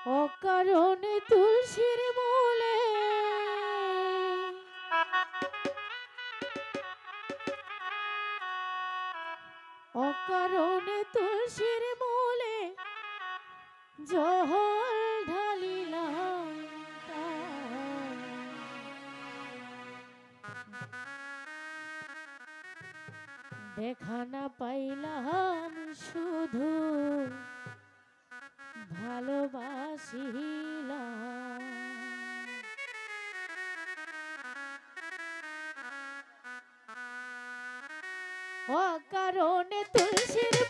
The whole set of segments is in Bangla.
অকারণে তুলসীর মূলে। অকারণে তুলসীর মূলে জহল ঢালিলাম দেখা না পাইলাম শুধু অকারণে তুলসীর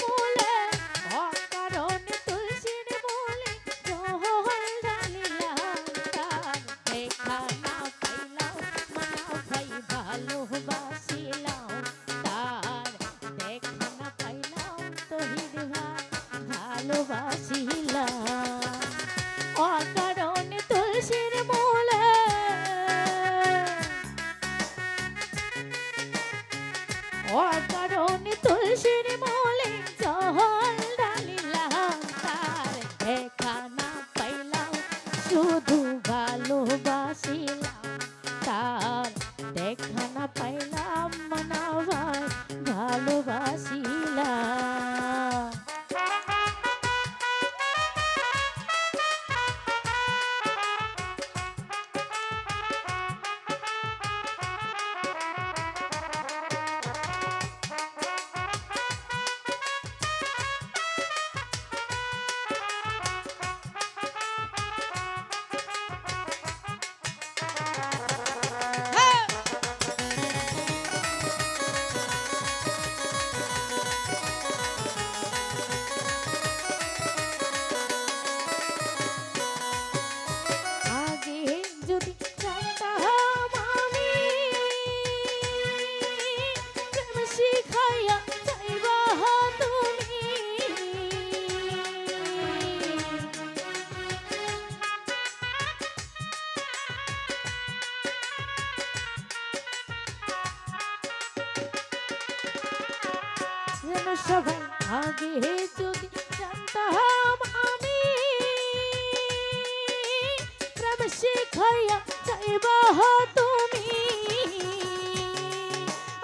সবাই আগে যদি জানতাম আমি, প্রেম শিখাইয়া যাইবা তুমি।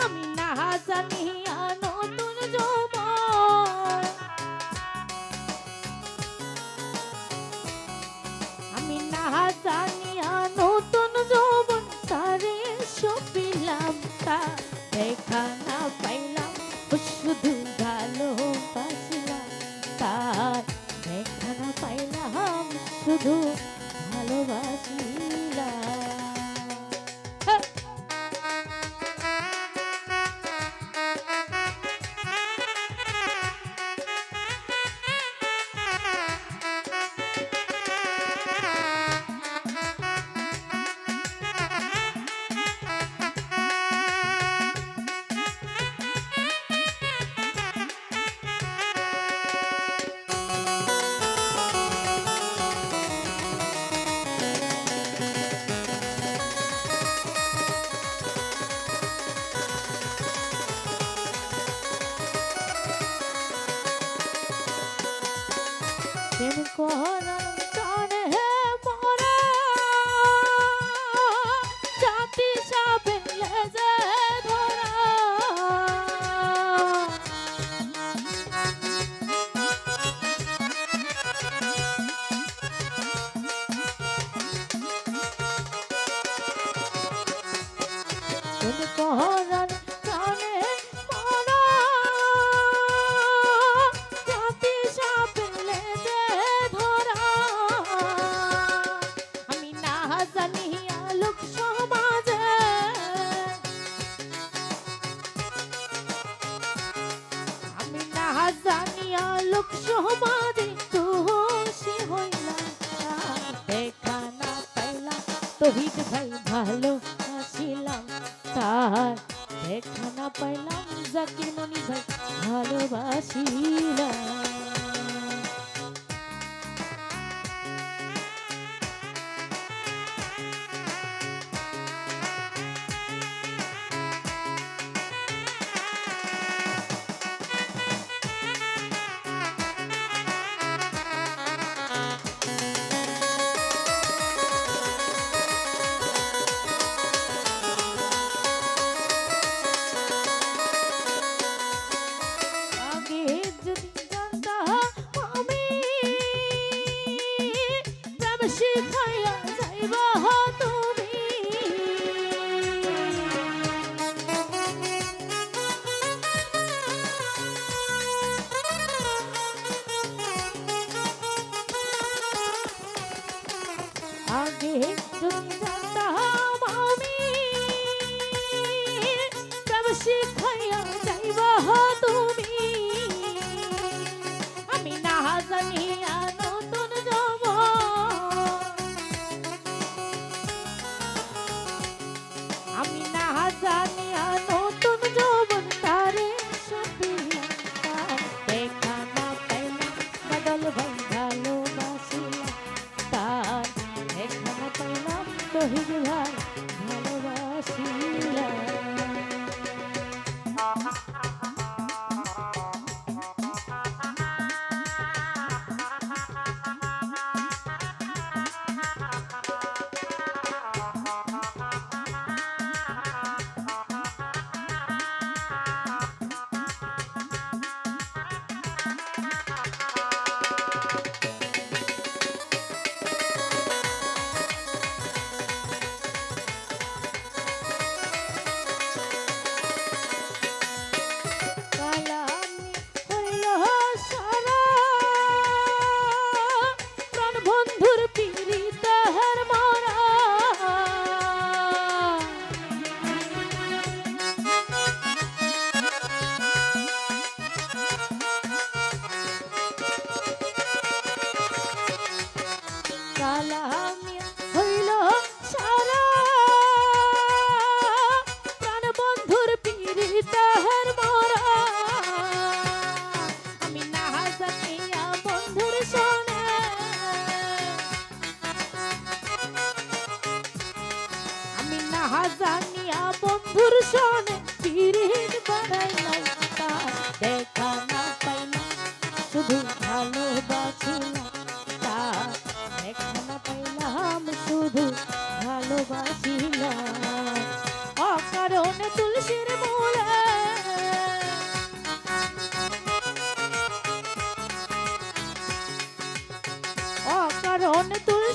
আমি না জানিয়া নতুন যৌবন। আমি না জানিয়া সাপে লেজে ধরা। আমি না জানিয়া লোক সমাজে। আমি না জানিয়া লোক সমাজে খুশি হইলাম। না পাইলাম ভাই ভালো আসিলাম তার দেখা না পাইলাম জাকির মনি ভাই ভালোবাসিলাম। শিখাইয়া না